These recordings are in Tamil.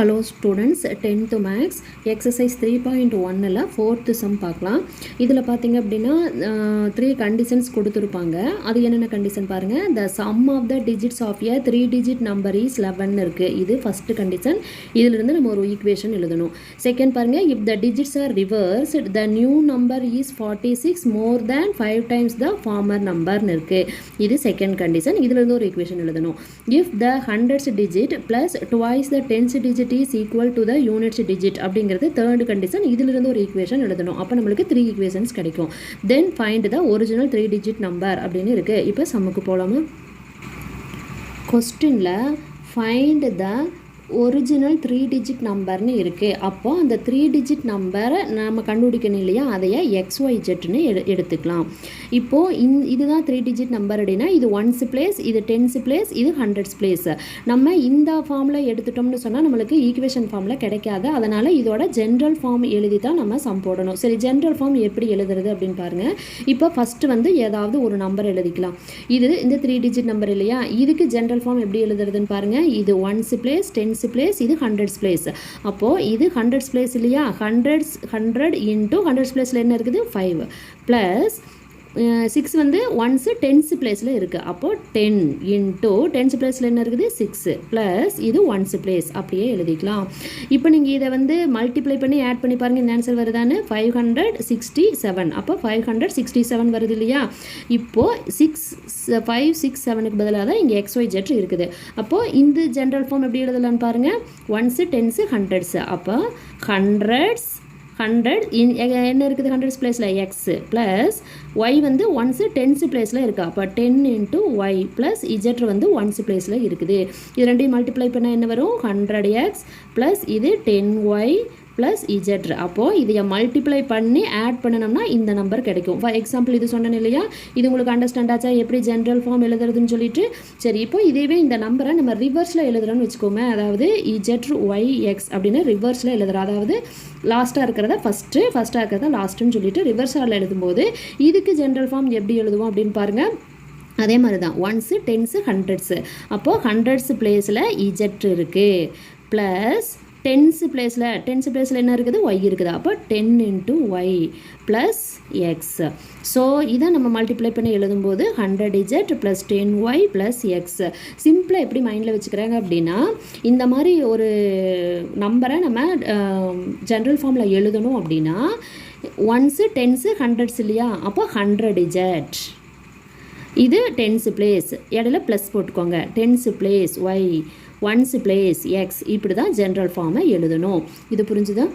Hello students tenth maths exercise three point ஒன்னில் ஃபோர்த்து சம் பார்க்கலாம். இதில் பார்த்தீங்க அப்படின்னா த்ரீ கண்டிஷன்ஸ் கொடுத்துருப்பாங்க. அது என்னென்ன கண்டிஷன் பாருங்கள் the sum of the digits of a three digit number is eleven இருக்குது இது ஃபஸ்ட்டு கண்டிஷன் இதிலிருந்து நம்ம ஒரு ஈக்குவேஷன் எழுதணும். செகண்ட் பாருங்கள் if the digits are reverse the new number is forty six more than five times the former நம்பர்னு இருக்குது இது செகண்ட் கண்டிஷன் இதிலிருந்து ஒரு ஈக்குவேஷன் எழுதணும். If the hundreds digit plus twice the tens digit is equal to the units digit அப்படிங்கிறது தேர்ட் கண்டிஷன் இதிலிருந்து ஒரு ஈக்குவேஷன் எழுதணும். அப்போ நம்மளுக்கு த்ரீ ஈக்குவேஷன்ஸ் கிடைக்கும். Then find the original three digit number அப்படின்னு இருக்குது இப்போ சம்முக்கு போகலாமா கொஸ்டினில் find the original three digit நம்பர்னு இருக்குது அப்போ அந்த த்ரீ டிஜிட் நம்பரை நம்ம கண்டுபிடிக்கணும் இல்லையா? அதையே எக்ஸ் ஒய் ஜெட்னு எடு எடுத்துக்கலாம். இப்போது இந் இதுதான் த்ரீ டிஜிட் நம்பர் அப்படின்னா இது ஒன்ஸ் பிளேஸ் இது டென்ஸ் பிளேஸ் இது ஹண்ட்ரட்ஸ் பிளேஸ் நம்ம இந்த ஃபார்மில் எடுத்துட்டோம்னு சொன்னால் நம்மளுக்கு ஈக்குவேஷன் ஃபார்மில் கிடைக்காது. அதனால் இதோட ஜென்ரல் ஃபார்ம் எழுதி தான் நம்ம சம் போடணும். சரி ஜென்ரல் ஃபார்ம் எப்படி எழுதுறது அப்படின்னு பாருங்கள் இப்போ ஃபஸ்ட்டு வந்து ஏதாவது ஒரு நம்பர் எழுதிக்கலாம். இது இந்த த்ரீ டிஜிட் நம்பர் இல்லையா? இதுக்கு ஜென்ரல் ஃபார்ம் எப்படி எழுதுறதுன்னு பாருங்கள் இது ஒன்ஸ் பிளேஸ் டென்ஸ் பிளேஸ் இது ஹண்ட்ரட்ஸ் பிளேஸ் அப்போது இது ஹண்ட்ரட்ஸ் பிளேஸ் இல்லையா? ஹண்ட்ரட்ஸ் ஹண்ட்ரட் இன்ட்டு ஹண்ட்ரட்ஸ் பிளேஸில் என்ன இருக்குது? ஃபைவ் ப்ளஸ் சிக்ஸ் வந்து ஒன்ஸு டென்ஸ் பிளேஸில் இருக்குது அப்போது டென் இன்ட்டு டென்ஸ் பிளேஸில் என்ன இருக்குது? சிக்ஸு ப்ளஸ் இது ஒன்ஸ் பிளேஸ் அப்படியே எழுதிக்கலாம். இப்போ நீங்கள் இதை வந்து மல்டிப்ளை பண்ணி ஆட் பண்ணி பாருங்கள் இந்த ஆன்சர் வருதான்னு. ஃபைவ் ஹண்ட்ரட் சிக்ஸ்டி செவன் அப்போ ஃபைவ் ஹண்ட்ரட் சிக்ஸ்டி செவன் வருது இல்லையா? இப்போது சிக்ஸ் ஃபைவ் சிக்ஸ் செவனுக்கு பதிலாக தான் இங்கே எக்ஸ் ஒய் ஜெட் இருக்குது. அப்போது இந்த ஜென்ரல் ஃபார்ம் எப்படி எழுதலான்னு பாருங்கள் ஒன்ஸு டென்ஸு ஹண்ட்ரட்ஸு அப்போ ஹண்ட்ரட்ஸ் ஹண்ட்ரட் இன் என்ன இருக்குது ஹண்ட்ரட்ஸ் பிளேஸில் எக்ஸு ப்ளஸ் ஒய் வந்து ஒன்ஸு டென்ஸு பிளேஸில் இருக்கா? அப்போ ten into Y plus Z வந்து ஒன்ஸ் பிளேஸில் இருக்குது. இது ரெண்டையும் மல்டிப்ளை பண்ணால் என்ன வரும்? ஹண்ட்ரட் எக்ஸ் ப்ளஸ் இது டென் ஒய் ப்ளஸ் இஜெட் அப்போது இதை மல்டிப்ளை பண்ணி ஆட் பண்ணணும்னா இந்த நம்பர் கிடைக்கும். ஃபார் எக்ஸாம்பிள் இது சொன்னேன் இல்லையா? இது உங்களுக்கு அண்டர்ஸ்டாண்ட் ஆச்சா? எப்படி ஜென்ரல் ஃபார்ம் எழுதுறதுன்னு சொல்லிட்டு? சரி இப்போ இதேவே இந்த நம்பரை நம்ம ரிவர்ஸில் எழுதுறோன்னு வச்சுக்கோமே. அதாவது இஜெட் ஒய் எக்ஸ் அப்படின்னு ரிவர்ஸில் எழுதுறோம். அதாவது லாஸ்ட்டாக இருக்கிறத ஃபஸ்ட்டு ஃபஸ்ட்டாக இருக்கிறத லாஸ்ட்டுன்னு சொல்லிட்டு ரிவர்ஸ் ஆரில் எழுதும்போது இதுக்கு ஜென்ரல் ஃபார்ம் எப்படி எழுதுவோம் அப்படின்னு பாருங்கள் அதே மாதிரி தான் ஒன்ஸு டென்ஸு ஹண்ட்ரட்ஸு அப்போது ஹண்ட்ரட்ஸு பிளேஸில் இஜெட் இருக்குது ப்ளஸ் டென்ஸு பிளேஸில் டென்ஸு பிளேஸில் என்ன இருக்குது? ஒய் இருக்குது. அப்போ ten into Y plus X so இதை நம்ம மல்டிப்ளை பண்ணி எழுதும்போது hundred Z plus ten Y plus X சிம்பிளாக எப்படி மைண்டில் வச்சுக்கிறாங்க அப்படின்னா இந்த மாதிரி ஒரு நம்பரை நம்ம ஜென்ரல் ஃபார்மில் எழுதணும் அப்படின்னா ஒன்ஸு டென்ஸு ஹண்ட்ரட்ஸ் இல்லையா? அப்போ ஹண்ட்ரட் இஜெட் இது டென்ஸு பிளேஸ் இடையில ப்ளஸ் போட்டுக்கோங்க. Tens place Y ones place X இப்படி தான் ஜென்ரல் ஃபார்மை எழுதணும். இது புரிஞ்சுதா?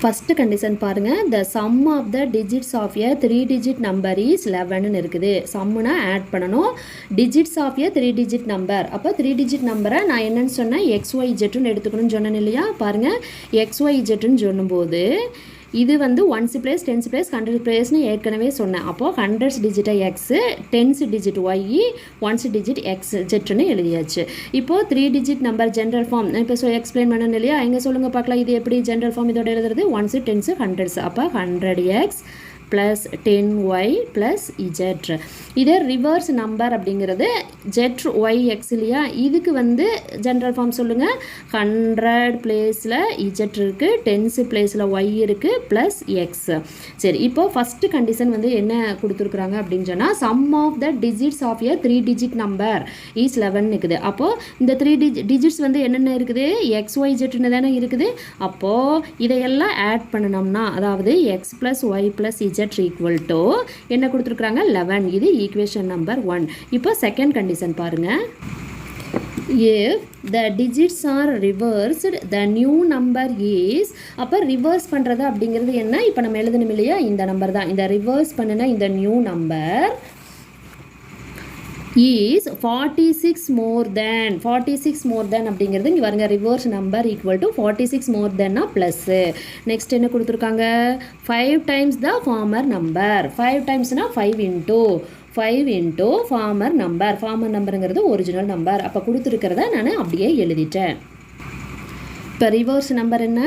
ஃபஸ்ட்டு கண்டிஷன் பாருங்கள் the sum of the digits of a three digit number is லெவன்னு இருக்குது சம்முனா ஆட் பண்ணணும். Digits of a three digit number அப்போ த்ரீ டிஜிட் நம்பரை நான் என்னென்னு சொன்னேன்? எக்ஸ் ஒய் ஜெட்டுன்னு எடுத்துக்கணும்னு சொன்னேன் இல்லையா? பாருங்கள் எக்ஸ் ஒய் ஜெட்டுன்னு சொல்லும்போது இது வந்து ones place tens place hundred பிளேஸ்னு ஏற்கனவே சொன்னேன். அப்போது hundreds டிஜிட்டை x tens digit y ones digit x ஜெட்னு எழுதியாச்சு. இப்போது three digit number general form இப்போ ஸோ எக்ஸ்பிளைன் பண்ணணும் இல்லையா? எங்கே சொல்லுங்கள் பார்க்கலாம். இது எப்படி ஜென்ரல் ஃபார்ம் இதோட எழுதுறது? ஒன்ஸு டென்ஸு ஹண்ட்ரட்ஸ் அப்போ hundred x plus ten y plus z இதே ரிவர்ஸ் நம்பர் அப்படிங்கிறது ஜெட் ஒய் எக்ஸ் இல்லையா? இதுக்கு வந்து ஜென்ரல் ஃபார்ம் சொல்லுங்கள் ஹண்ட்ரட் பிளேஸில் இஜெட் இருக்குது டென்ஸு பிளேஸில் ஒய் இருக்குது ப்ளஸ் எக்ஸ் சரி இப்போ ஃபஸ்ட்டு கண்டிஷன் வந்து என்ன கொடுத்துருக்குறாங்க அப்படின்னு சொன்னால் sum of the digits of a three digit number is eleven இருக்குது. அப்போது இந்த த்ரீ டிஜி டிஜிட்ஸ் வந்து என்னென்ன இருக்குது? எக்ஸ் ஒய் ஜெட்னு தானே இருக்குது. அப்போது இதையெல்லாம் ஆட் பண்ணணும்னா அதாவது x plus y plus z equal to என்ன கொடுத்துருக்குறாங்க? லெவன் இது ஈக்குவேஷன் நம்பர் ஒன் இப்போ செகண்ட் கண்டிஷன் பாருங்கள் if the digits are reversed the new number is அப்போ ரிவர்ஸ் பண்ணுறது அப்படிங்கிறது என்ன? இப்போ நம்ம எழுதணும் இல்லையா? இந்த நம்பர் தான். இந்த ரிவர்ஸ் பண்ணுன இந்த new number is forty six more than forty six more than அப்படிங்கிறது இங்கே வருங்க reverse number equal to forty six more தேன்னா plus next என்ன கொடுத்துருக்காங்க? Five times the former number five டைம்ஸ்னால் five into five into former number former நம்பருங்கிறது original number அப்போ கொடுத்துருக்கிறத நான் அப்படியே எழுதிட்டேன். இப்போ ரிவர்ஸ் நம்பர் என்ன?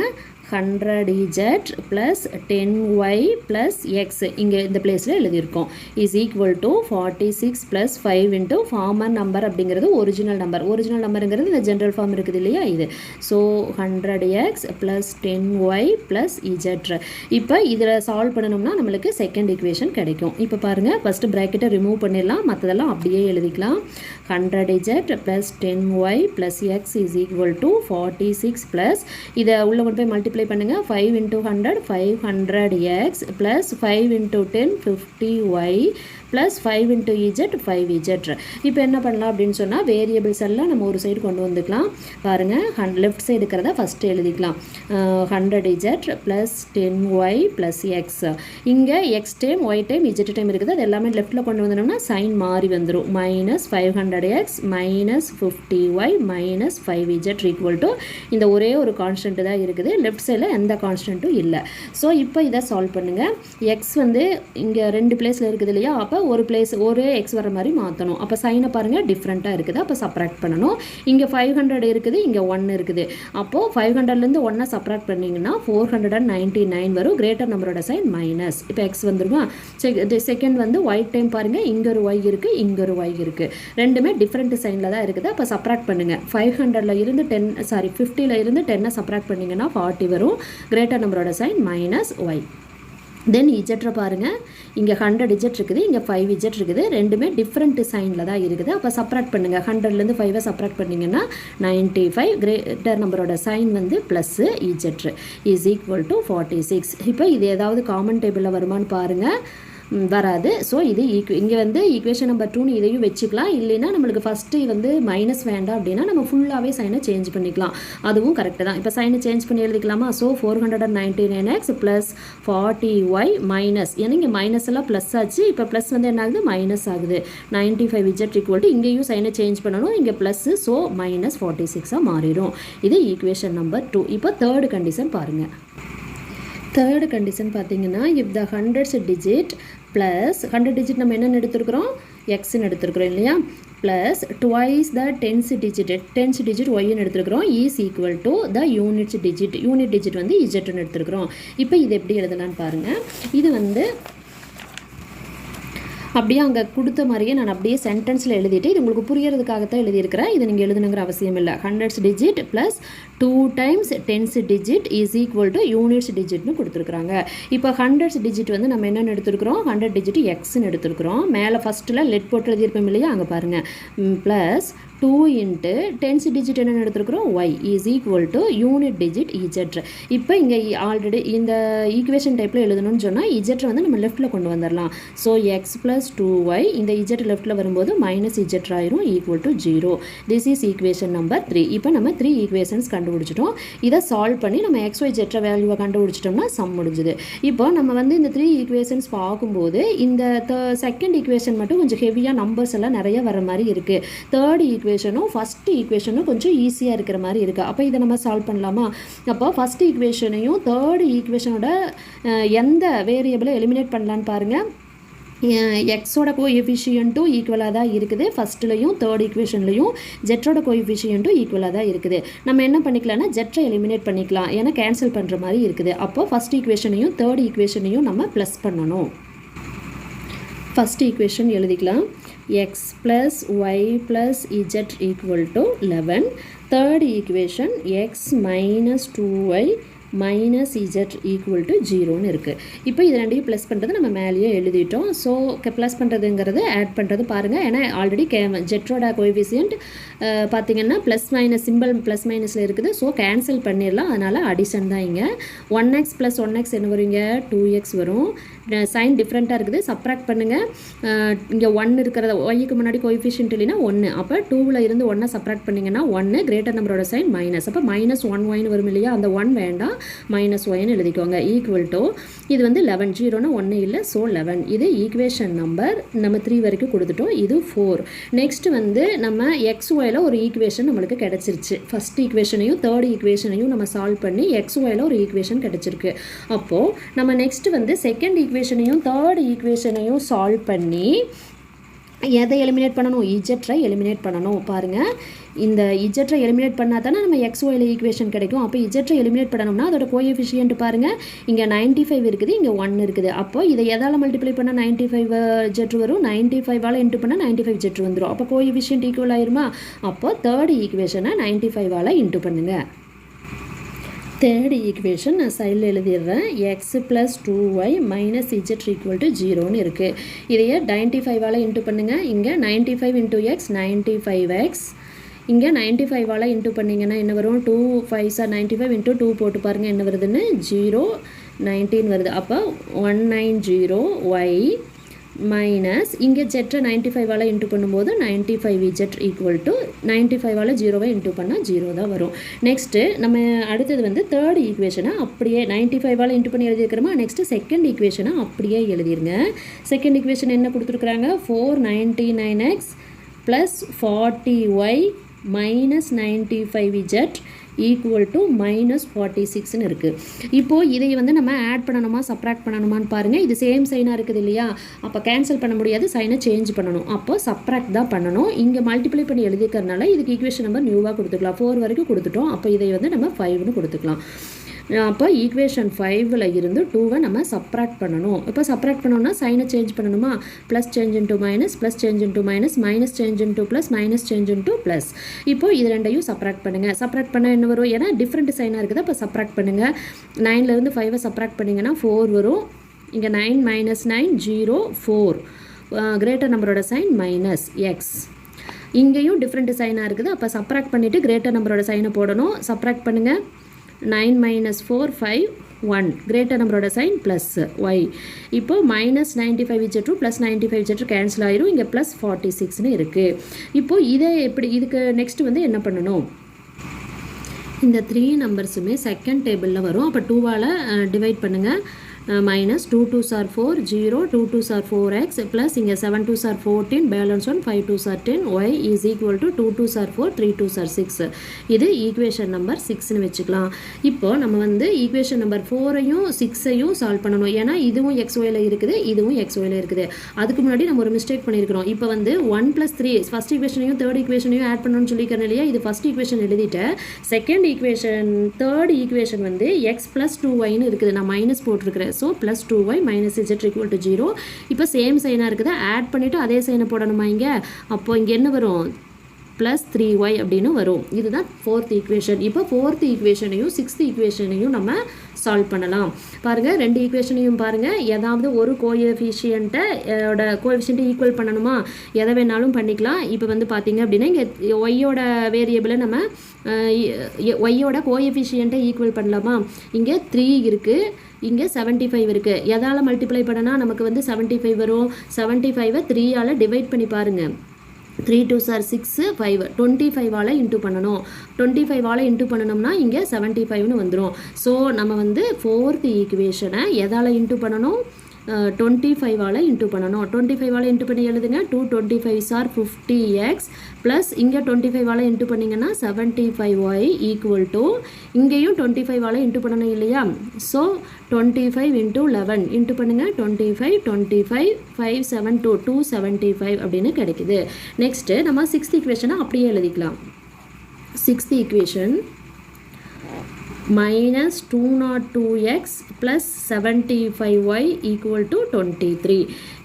Hundred z plus ten y plus x இங்கே இந்த பிளேஸில் எழுதியிருக்கோம். Is equal to forty six plus five into former number அப்படிங்கிறது ஒரிஜினல் நம்பர் ஒரிஜினல் நம்பருங்கிறது இந்த ஜென்ரல் ஃபார்ம் இருக்குது இல்லையா? இது. So hundred x plus ten y plus z இப்போ இதில் சால்வ் பண்ணணும்னா நம்மளுக்கு செகண்ட் ஈக்குவேஷன் கிடைக்கும். இப்போ பாருங்கள் ஃபஸ்ட்டு ப்ராக்கெட்டை ரிமூவ் பண்ணிடலாம். மற்றதெல்லாம் அப்படியே எழுதிக்கலாம். Hundred z plus ten y plus x is equal to forty six plus இதை உள்ள கொண்டு போய் மல்டிப்ளை பண்ணுங்கள் five into hundred five hundred x plus five into ten fifty y plus five into z five z இப்போ என்ன பண்ணலாம் அப்படின்னு சொன்னால் வேரியபிள்ஸ் எல்லாம் நம்ம ஒரு சைடு கொண்டு வந்துக்கலாம். பாருங்கள் ஹன் லெஃப்ட் சைடு இருக்கிறத ஃபஸ்ட்டு எழுதிக்கலாம். Hundred z plus ten y plus x இங்கே x time y time z time இருக்குது. அது எல்லாமே லெஃப்ட்டில் கொண்டு வந்தோம்னா சைன் மாறி வந்துடும் minus five hundred x minus fifty y minus five z equal to இந்த ஒரே ஒரு கான்ஸ்டன்ட் தான் இருக்குது. லெஃப்ட் எக்ஸில் எந்த கான்ஸ்டண்ட்டும் இல்லை. ஸோ இப்போ இதை சால்வ் பண்ணுங்கள் எக்ஸ் வந்து இங்கே ரெண்டு பிளேஸில் இருக்குது இல்லையா? அப்போ ஒரு பிளேஸ் ஒரே எக்ஸ் வர மாதிரி மாற்றணும் அப்போ சைனை பாருங்கள் டிஃப்ரெண்ட்டாக இருக்குது. அப்போ சப்ராக்ட் பண்ணணும். இங்கே ஃபைவ் ஹண்ட்ரட் இருக்குது இங்கே ஒன் இருக்குது. அப்போது ஃபைவ் ஹண்ட்ரட்லேருந்து ஒன்னை சப்ராக்ட் பண்ணிங்கன்னா four hundred and ninety nine வரும். கிரேட்டர் நம்பரோட சைன் மைனஸ் இப்போ எக்ஸ் வந்துருமா? செகண்ட் வந்து ஒயிட் டைம் பாருங்கள் இங்கே ஒரு ஒய் இருக்குது இங்கே ஒரு ஒய் இருக்குது ரெண்டுமே டிஃப்ரெண்ட் சைனில் தான் இருக்குது. அப்போ சப்ராக்ட் பண்ணுங்கள் ஃபைவ் ஹண்ட்ரடில் இருந்து டென் சாரி ஃபிஃப்டியில் இருந்து டென்னை சப்ராக்ட் பண்ணிங்கன்னா ஃபார்ட்டி வரும். கிரேட்டர் நம்பரோட சைன் மைனஸ் ஒய் தென் இஜெட்ரை பாருங்கள் இங்கே ஹண்ட்ரட் இஜெட் இருக்குது இங்கே ஃபைவ் இஜெட் இருக்குது. ரெண்டுமே டிஃப்ரெண்ட் சைனில் தான் இருக்குது. அப்போ சப்ராக்ட் பண்ணுங்கள் ஹண்ட்ரட்லேருந்து ஃபைவை சப்ராக்ட் பண்ணிங்கன்னா நைன்ட்டி ஃபைவ் கிரேட்டர் நம்பரோட சைன் வந்து plus இஜெட்ரு is equal to forty six இப்போ இது ஏதாவது காமன் டேபிளில் வருமானு பாருங்கள் வராது. ஸோ இது ஈக்கு இங்கே வந்து ஈக்குவேஷன் நம்பர் டூன்னு இதையும் வச்சுக்கலாம். இல்லைன்னா நம்மளுக்கு ஃபஸ்ட்டு வந்து மைனஸ் வேண்டாம் அப்படின்னா நம்ம ஃபுல்லாகவே சைனை சேஞ்ச் பண்ணிக்கலாம். அதுவும் கரெக்டு தான். இப்போ சைனை சேஞ்ச் பண்ணி எழுதிக்கலாமா? So four hundred and ninety nine x plus forty y minus ஏன்னா இங்கே மைனஸ் எல்லாம் ப்ளஸ் ஆச்சு? இப்போ ப்ளஸ் வந்து என்ன ஆகுது மைனஸ் ஆகுது. Ninety five z equal to இங்கேயும் சைனை சேஞ்ச் பண்ணணும். இங்கே ப்ளஸ்ஸு ஸோ மைனஸ் ஃபார்ட்டி சிக்ஸாக மாறிடும். இது ஈக்குவேஷன் நம்பர் டூ இப்போ தேர்டு கண்டிஷன் பாருங்கள் தேர்டு கண்டிஷன் பார்த்தீங்கன்னா if the hundreds digit plus hundred digit நம்ம என்னென்னு எடுத்துருக்குறோம்? எக்ஸ்ன்னு எடுத்துருக்குறோம் இல்லையா? Plus twice the tens digit tens digit ஒய்ன்னு எடுத்துருக்குறோம். Is equal to the units digit unit digit வந்து இஜெட்னு எடுத்துருக்குறோம். இப்போ இது எப்படி எழுதலான்னு பாருங்கள் இது வந்து அப்படியே அங்கே கொடுத்த மாதிரியே நான் அப்படியே சென்டென்ஸில் எழுதிட்டு இது உங்களுக்கு புரியறதுக்காகத்தான் எழுதியிருக்கிறேன். இது நீங்கள் எழுதணுங்கிற அவசியம் இல்லை. Hundreds digit plus two times tens digit is equal to units டிஜிட்னு கொடுத்துருக்குறாங்க. இப்போ ஹண்ட்ரட்ஸ் டிஜிட் வந்து நம்ம என்னென்னு எடுத்துருக்குறோம்? ஹண்ட்ரட் டிஜிட் எக்ஸ்ன்னு எடுத்துருக்குறோம். மேலே ஃபஸ்ட்டில் லெட் போட்டு எழுதியிருப்போம் இல்லையா? அங்கே பாருங்கள் plus two into tens digit என்னென்னு எடுத்துருக்குறோம் y is equal to unit digit z இப்போ இங்கே ஆல்ரெடி இந்த ஈக்குவேஷன் டைப்பில் எழுதணும்னு சொன்னால் இஜெட் வந்து நம்ம லெஃப்ட்டில் கொண்டு வந்துடலாம் so x plus two y இந்த இஜெட் லெஃப்ட்டில் வரும்போது மைனஸ் இஜெட் ஆயிரும் equal to zero this is equation number three இப்போ நம்ம த்ரீ ஈக்குவேஷன்ஸ் கண்டுபிடிச்சிட்டோம். இதை சால்வ் பண்ணி நம்ம எக்ஸ் ஒய் ஜெட்ரா வேல்யூவை கண்டுபிடிச்சிட்டோம்னா சம் முடிஞ்சுது. இப்போ நம்ம வந்து இந்த த்ரீ ஈக்குவேஷன்ஸ் பார்க்கும்போது இந்த செகண்ட் ஈக்குவேஷன் மட்டும் கொஞ்சம் ஹெவியாக நம்பர்ஸ் எல்லாம் நிறைய வர மாதிரி இருக்குது தேர்ட் ஈக்குவேஷனும் ஃபஸ்ட் ஈக்குவேஷனும் கொஞ்சம் ஈஸியாக இருக்கிற மாதிரி இருக்குது அப்போ இதை நம்ம சால்வ் பண்ணலாமா? அப்போ ஃபஸ்ட் ஈக்குவேஷனையும் தேர்ட் ஈக்குவேஷனோட எந்த வேரியபிளை எலிமினேட் பண்ணலான்னு பாருங்கள் எக்ஸோட கோ எஃபிஷியன்ட்டும் ஈக்குவலாக தான் இருக்குது. ஃபஸ்ட்லையும் தேர்ட் ஈக்குவேஷன்லையும் ஜெட்டோட கோ எஃபிஷியன்ட்டும் ஈக்குவலாக தான் இருக்குது. நம்ம என்ன பண்ணிக்கலாம்னா ஜெட்டை எலிமினேட் பண்ணிக்கலாம். ஏன்னா கேன்சல் பண்ணுற மாதிரி இருக்குது. அப்போ ஃபஸ்ட் ஈக்குவேஷனையும் தேர்ட் ஈக்குவேஷனையும் நம்ம ப்ளஸ் பண்ணணும். ஃபஸ்ட் ஈக்குவேஷன் எழுதிக்கலாம். X plus y plus z equal to eleven third equation x minus two y minus z equal to ஜீரோன்னு இருக்குது இப்போ இது ரெண்டையும் ப்ளஸ் பண்ணுறது நம்ம மேலேயே எழுதிட்டோம். ஸோ ப்ளஸ் பண்ணுறதுங்கிறது ஆட் பண்ணுறது பாருங்கள் ஏன்னா ஆல்ரெடி கே ஜெட்ரோட கோஎஃபிஷியன்ட் பார்த்தீங்கன்னா ப்ளஸ் மைனஸ் சிம்பிள் ப்ளஸ் மைனஸில் இருக்குது. ஸோ கேன்சல் பண்ணிடலாம் அதனால் அடிஷன் தான் இங்கே. One x plus one x என்ன வருவீங்க டூ எக்ஸ் வரும். சைன் டிஃப்ரெண்ட்டாக இருக்குது. சப்ராக்ட் பண்ணுங்கள் இங்கே ஒன் இருக்கிறத ஒய்க்கு முன்னாடி கோஎஃபிஷியன்ட் இல்லைன்னா ஒன்று அப்போ டூவில் இருந்து ஒன்றை சப்ராக்ட் பண்ணிங்கன்னா ஒன்று கிரேட்டர் நம்பரோட சைன் மைனஸ் அப்போ மைனஸ் ஒன் ஒயின்னு வரும் இல்லையா? அந்த ஒன் வேண்டாம். மைனஸ் ஒயின்னு எழுதிக்கோங்க. ஈக்குவல் டு இது வந்து லெவன் ஜீரோனா ஒன்று இல்லை. ஸோ லெவன் இது ஈக்குவேஷன் நம்பர் நம்ம த்ரீ வரைக்கும் கொடுத்துட்டோம். இது ஃபோர் நெக்ஸ்ட் வந்து நம்ம எக்ஸ் ஒயில் ஒரு ஈக்குவேஷன் நம்மளுக்கு கிடச்சிருச்சு. ஃபஸ்ட் ஈக்குவேஷனையும் தேர்ட் ஈக்குவேஷனையும் நம்ம சால்வ் பண்ணி எக்ஸ் ஒயில் ஒரு ஈக்குவேஷன் கிடச்சிருக்கு. அப்போது நம்ம நெக்ஸ்ட் வந்து செகண்ட் ஈக்குவேஷனையும் தேர்ட் ஈக்குவேஷனையும் சால்வ் பண்ணி எதை எலிமினேட் பண்ணணும்? இஜெட்ரை எலிமினேட் பண்ணணும். பாருங்கள் இந்த இஜெட்ரை எலிமினேட் பண்ணால் தானே நம்ம எக்ஸ் ஒயில் ஈக்குவேஷன் கிடைக்கும். அப்போ இஜெட்ரை எலிமினேட் பண்ணணும்னா அதோட கோஎஃபிஷியன்ட் பாருங்கள் இங்கே நைன்ட்டி ஃபைவ் இருக்குது இங்கே ஒன் இருக்குது. அப்போ இதை எதால் மல்டிப்ளை பண்ணால் நைன்ட்டி ஃபைவ் ஜெட் வரும். நைன்ட்டி ஃபைவால் இன்ட்டு பண்ணால் நைன்ட்டி ஃபைவ் ஜெட் வந்துடும் அப்போ கோஎஃபிஷியன்ட் ஈக்குவல் ஆயிருமா? அப்போ தேர்ட் ஈக்குவேஷனை நைன்ட்டி ஃபைவால் இன்ட்டு பண்ணுங்கள் தேர்ட் ஈக்குவேஷன் நான் சைடில் எழுதிடுறேன். X plus two y minus z equal to ஜீரோன்னு இருக்குது இதையே நைன்ட்டி ஃபைவால் இன்ட்டு பண்ணுங்கள் இங்கே ninety five into x ninety five x இங்கே நைன்ட்டி ஃபைவால் இன்ட்டு பண்ணிங்கன்னா என்ன வரும்? Two five sir ninety five into two போட்டு பாருங்கள் என்ன வருதுன்னு? ஜீரோ நைன்டீன் வருது. அப்போ one nine zero y minus இங்கே ஜெட்டை நைன்ட்டி ஃபைவால் இன்ட்டு பண்ணும்போது ninety five z equal to ninety ஃபைவால் ஜீரோவை இன்ட்டு பண்ணால் ஜீரோ தான் வரும். நெக்ஸ்ட்டு நம்ம அடுத்தது வந்து தேர்ட் ஈக்குவேஷனை அப்படியே நைன்ட்டி ஃபைவால் இன்ட்டு பண்ணி எழுதியிருக்கிறோமா? நெக்ஸ்ட்டு செகண்ட் ஈக்குவேஷனை அப்படியே எழுதிருங்க. செகண்ட் ஈக்குவேஷன் என்ன கொடுத்துருக்குறாங்க? Four ninety nine x plus forty y minus ninety five z equal to minus forty சிக்ஸ்னு இருக்குது இப்போது இதை வந்து நம்ம ஆட் பண்ணணுமா சப்ராக்ட் பண்ணணுமான்னு பாருங்கள் இது சேம் சைனாக இருக்குது இல்லையா? அப்போ கேன்சல் பண்ண முடியாது சைனை சேஞ்ச் பண்ணணும். அப்போ சப்ராக்ட் தான் பண்ணணும். இங்கே மல்டிப்ளை பண்ணி எழுதிக்கிறனால இதுக்கு ஈக்குவேஷன் நம்பர் நியூவாக கொடுத்துக்கலாம். ஃபோர் வரைக்கும் கொடுத்துட்டோம். அப்போ இதை வந்து நம்ம ஃபைவ்னு கொடுத்துக்கலாம். அப்போ ஈக்குவேஷன் ஃபைவ்ல இருந்து டூவை நம்ம சப்ராக்ட் பண்ணணும். இப்போ சப்ராக்ட் பண்ணோம்னா சைனை சேஞ்ச் பண்ணணுமா? Plus change into minus plus change into minus minus change into plus minus change into plus இப்போ இது ரெண்டையும் சப்ராக்ட் பண்ணுங்கள் சப்ராக்ட் பண்ண என்ன வரும்? ஏன்னா டிஃப்ரெண்ட் சைனாக இருக்குது. அப்போ சப்ராக்ட் பண்ணுங்கள் நைன்லேருந்து ஃபைவை சப்ராக்ட் பண்ணிங்கன்னா ஃபோர் வரும். இங்கே nine minus nine zero four greater நம்பரோட சைன் மைனஸ் எக்ஸ் இங்கேயும் டிஃப்ரெண்ட் சைனாக இருக்குது. அப்போ சப்ராக்ட் பண்ணிவிட்டு கிரேட்டர் நம்பரோட சைனை போடணும். சப்ராக்ட் பண்ணுங்கள் nine minus four five one greater நம்பரோட சைன் ப்ளஸ் ஒய் இப்போ மைனஸ் நைன்ட்டி ஃபைவ் ஜெட்ரு ப்ளஸ் நைன்ட்டி ஃபைவ் ஜெட்ரு கேன்சல் ஆயிரும். இங்கே ப்ளஸ் ஃபார்ட்டி சிக்ஸ்னு இருக்குது இப்போது இதை எப்படி இதுக்கு நெக்ஸ்ட் வந்து என்ன பண்ணணும்? இந்த த்ரீ நம்பர்ஸுமே செகண்ட் டேபிளில் வரும். அப்போ டூவால் டிவைட் பண்ணுங்கள் minus two two are four zero two two are four x plus இங்கே seven two are fourteen balance one five two are ten y is equal to two two are four three two are six இது ஈக்குவேஷன் நம்பர் சிக்ஸ்னு வச்சுக்கலாம். இப்போ நம்ம வந்து ஈக்குவேஷன் நம்பர் ஃபோரையும் சிக்ஸையும் சால்வ் பண்ணணும். ஏன்னா இதுவும் எக்ஸ் ஒயில் இருக்குது இதுவும் எக்ஸ் ஒயில் இருக்குது. அதுக்கு முன்னாடி நம்ம ஒரு மிஸ்டேக் பண்ணியிருக்கிறோம் இப்போ வந்து ஒன் ப்ளஸ் த்ரீ ஃபஸ்ட் ஈக்குவேஷனையும் தேர்ட் ஈக்குவேஷனையும் ஆட் பண்ணணும்னு சொல்லிக்கிறேன் இல்லையா? இது ஃபஸ்ட் ஈக்குவேஷன் எழுதிட்டேன் செகண்ட் ஈக்குவேஷன் தேர்ட் ஈக்குவேஷன் வந்து எக்ஸ் ப்ளஸ் டூ ஒய்னு இருக்குது. நான் மைனஸ் போட்டிருக்கிறேன். So plus two y minus z equal to zero இப்போ சேம் சைனாக இருக்குது. ஆட் பண்ணிவிட்டு அதே சைனை போடணுமா இங்கே? அப்போது இங்கே என்ன வரும்? ப்ளஸ் த்ரீ ஒய் அப்படின்னு வரும். இதுதான் ஃபோர்த் ஈக்குவேஷன் இப்போ ஃபோர்த் ஈக்குவேஷனையும் சிக்ஸ்த் ஈக்குவேஷனையும் நம்ம சால்வ் பண்ணலாம். பாருங்கள் ரெண்டு ஈக்குவேஷனையும் பாருங்கள் ஏதாவது ஒரு கோஎஃபிஷியண்ட்டை ஓட ஈக்குவல் பண்ணணுமா? எதை வேணாலும் பண்ணிக்கலாம். இப்போ வந்து பார்த்தீங்க அப்படின்னா இங்கே ஒய்யோட வேரியபிளை நம்ம ஒய்யோட கோஎஃபிஷியண்ட்டை ஈக்குவல் பண்ணலாமா? இங்கே த்ரீ இருக்குது இங்கே செவன்ட்டி ஃபைவ் இருக்குது எதால் மல்டிப்ளை பண்ணனா நமக்கு வந்து செவன்ட்டி ஃபைவ் வரும். செவன்ட்டி ஃபைவை த்ரீயால் டிவைட் பண்ணி பாருங்கள் three two sir six five twenty ஃபைவால் இன்ட்டு பண்ணணும். டுவெண்ட்டி ஃபைவால் இன்ட்டு பண்ணணும்னா இங்கே செவன்ட்டி ஃபைவ்னு வந்துடும் ஸோ நம்ம வந்து ஃபோர்த் ஈக்குவேஷனை எதால் இன்ட்டு பண்ணணும்? டுவெண்ட்டி ஃபைவால் இன்ட்டு பண்ணணும். டுவெண்ட்டி ஃபைவால் இன்ட்டு பண்ணி எழுதுங்க. Two twenty five sir fifty x plus இங்கே டுவெண்ட்டி ஃபைவால் இன்ட்டு பண்ணிங்கன்னா seventy five y equal to இங்கேயும் டுவெண்ட்டி ஃபைவால் இன்ட்டு பண்ணணும் இல்லையா? So twenty five into eleven into பண்ணுங்கள் twenty five twenty five five seven two two seventy five அப்படின்னு கிடைக்குது. நெக்ஸ்ட்டு நம்ம சிக்ஸ்த் ஈக்குவேஷனை அப்படியே எழுதிக்கலாம். Sixth equation minus two naught two x plus seventy five y equal to twenty three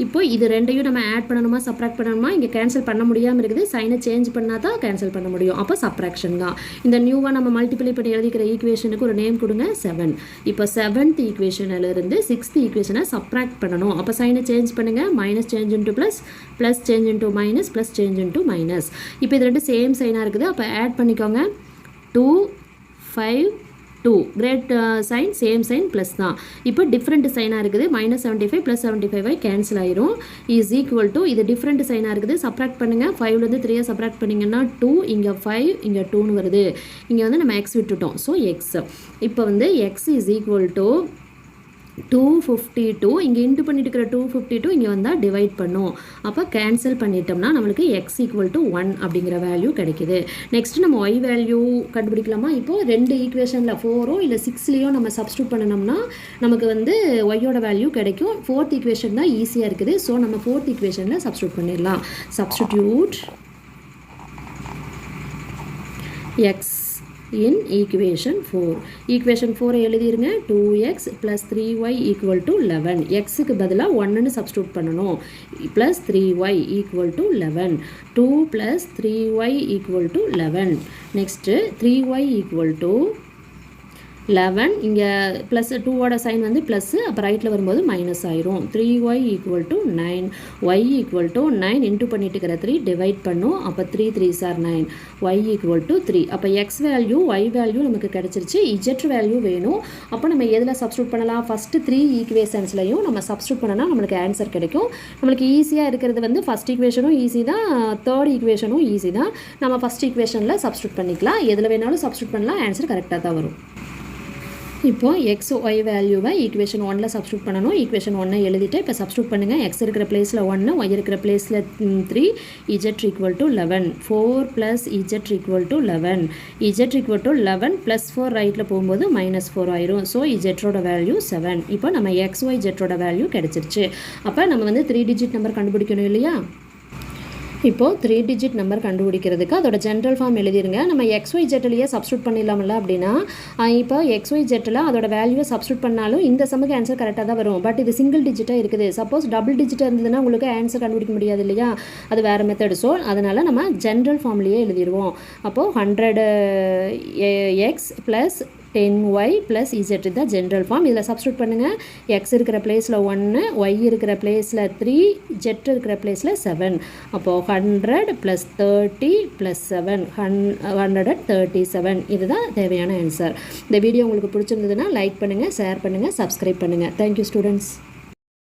இப்போ இது ரெண்டையும் நம்ம ஆட் பண்ணணுமா சப்ராக்ட் பண்ணணுமா? இங்கே கேன்சல் பண்ண முடியாமல் இருக்குது. சைனை சேஞ்ச் பண்ணால் தான் கேன்சல் பண்ண முடியும். அப்போ சப்ராக்ஷன் தான். இந்த நியூவாக நம்ம மல்டிப்ளை பண்ணி எழுதிக்கிற ஈக்குவேஷனுக்கு ஒரு நேம் கொடுங்க செவன் இப்போ செவன்த் ஈக்குவேஷனிலிருந்து சிக்ஸ்த் ஈக்குவேஷனை சப்ராக்ட் பண்ணணும். அப்போ சைனை சேஞ்ச் பண்ணுங்கள் minus change into plus plus change into minus plus change into minus இப்போ இது ரெண்டு சேம் சைனாக இருக்குது. அப்போ ஆட் பண்ணிக்கோங்க. Two five two great sign same sign plus தான். இப்போ டிஃப்ரெண்ட் சைனாக இருக்குது. Minus seventy five plus seventy five cancel ஆயிரும். இஸ் ஈக்குவல் டு இது டிஃப்ரெண்ட் சைனாக இருக்குது. சப்ராக்ட் பண்ணுங்கள் ஃபைவ்லேருந்து த்ரீயாக சப்ராக்ட் பண்ணிங்கன்னா டூ இங்கே ஃபைவ் இங்கே டூன்னு வருது. இங்கே வந்து நம்ம எக்ஸ் விட்டுட்டோம். ஸோ எக்ஸ் இப்போ வந்து x is equal to two fifty two இங்கே இன்ட்டு பண்ணிட்டு இருக்கிற டூ ஃபிஃப்டி டூ இங்கே வந்தால் டிவைட் பண்ணும். அப்போ கேன்சல் பண்ணிட்டோம்னா நம்மளுக்கு எக்ஸ் ஈக்குவல் டு ஒன் அப்படிங்கிற வேல்யூ கிடைக்குது. நெக்ஸ்ட் நம்ம ஒய் வேல்யூ கண்டுபிடிக்கலாமா? இப்போது ரெண்டு ஈக்குவேஷனில் ஃபோரோ இல்லை சிக்ஸ்லேயோ நம்ம சப்ஸ்டியூட் பண்ணணும்னா நமக்கு வந்து ஒய்யோட வேல்யூ கிடைக்கும். ஃபோர்த் ஈக்குவேஷன் தான் ஈஸியாக இருக்குது. ஸோ நம்ம ஃபோர்த் ஈக்குவேஷனில் சப்ஸ்டியூட் பண்ணிடலாம். Substitute x in equation four equation ஃபோரை எழுதிருங்க. Two x plus three y equal x eleven பதிலா பதிலாக ஒன்றுன்னு சப்ஸ்டியூட் பண்ணணும் plus three y equal to eleven two plus three y equal Next eleven next three y equal eleven இங்கே ப்ளஸ் டூவோட சைன் வந்து ப்ளஸ்ஸு அப்போ ரைட்டில் வரும்போது மைனஸ் ஆயிரும். Three y equal to nine y equal to nine into பண்ணிட்டு இருக்கிற த்ரீ டிவைட் பண்ணும். அப்போ three three sir nine y equal to three அப்போ எக்ஸ் வேல்யூ ஒய் வேல்யூ நமக்கு கிடச்சிருச்சு. இஜெட் வேல்யூ வேணும். அப்போ நம்ம எதில் சப்ஸ்டியூட் பண்ணலாம்? ஃபஸ்ட்டு த்ரீ ஈக்குவேஷன்ஸ்லையும் நம்ம சப்ஸ்டியூட் பண்ணனா நம்மளுக்கு ஆன்சர் கிடைக்கும். நம்மளுக்கு ஈஸியாக இருக்கிறது வந்து ஃபஸ்ட் ஈக்குவேஷனும் ஈஸி தான். தேர்ட் ஈக்குவேஷனும் ஈஸி தான். நம்ம ஃபஸ்ட் ஈக்குவேஷனில் சப்ஸ்டியூட் பண்ணிக்கலாம். எதில் வேணாலும் சப்ஸ்டியூட் பண்ணலாம். ஆன்சர் கரெக்டாக தான் வரும். இப்போ எக்ஸ் ஒய் வேல்யூவை ஈக்குவேஷன் ஒனில் சப்ஸ்டியூட் பண்ணணும். ஈக்குவேஷன் ஒன்னை எழுதிட்டு இப்போ சப்ஸ்டியூட் பண்ணுங்கள் எக்ஸ் இருக்கிற பிளேஸில் ஒன்று ஒய் இருக்கிற பிளேஸில் three z equal to eleven four plus z equal to eleven z equal to eleven plus four ரைட்டில் போகும்போது மைனஸ் ஃபோர் ஆயிரும். ஸோ இஜெட்டோட வேல்யூ செவன் இப்போ நம்ம எக்ஸ் ஒய் ஜெட்டோட வேல்யூ கிடச்சிருச்சு. அப்போ நம்ம வந்து த்ரீ டிஜிட் நம்பர் கண்டுபிடிக்கணும் இல்லையா? இப்போது த்ரீ டிஜிட் நம்பர் கண்டுபிடிக்கிறதுக்கு அதோட ஜென்ரல் ஃபார்ம் எழுதிருங்க. நம்ம எக்ஸ்ஒய் ஜெட்டிலேயே சப்ஸ்டியூட் பண்ணிடலாம்ல அப்படின்னா இப்போ எக்ஸ்ஒய் ஜெட்டில் அதோட வேல்யூவை சப்ஸ்டியூட் பண்ணாலும் இந்த சமக்கு ஆன்சர் கரெக்டாக தான் வரும். பட் இது சிங்கிள் டிஜிட்டாக இருக்குது. சப்போஸ் டபுள் டிஜிட்டாக இருந்ததுன்னா உங்களுக்கு ஆன்சர் கண்டுபிடிக்க முடியாது இல்லையா? அது வேறு மெத்தட் ஸோ அதனால் நம்ம ஜென்ரல் ஃபார்ம்லேயே எழுதிடுவோம் அப்போது hundred x plus ten y plus z தான் ஜென்ரல் ஃபார்ம் இதில் சப்ஸ்டியூட் பண்ணுங்கள் எக்ஸ் இருக்கிற பிளேஸில் ஒன்று ஒய் இருக்கிற பிளேஸில் த்ரீ ஜெட் இருக்கிற பிளேஸில் செவன் அப்போது hundred plus thirty plus seven hun hundred and thirty seven இதுதான் தேவையான ஆன்சர் இந்த வீடியோ உங்களுக்கு பிடிச்சிருந்ததுன்னா லைக் பண்ணுங்கள் ஷேர் பண்ணுங்கள் சப்ஸ்கிரைப் பண்ணுங்கள் தேங்க்யூ ஸ்டூடெண்ட்ஸ்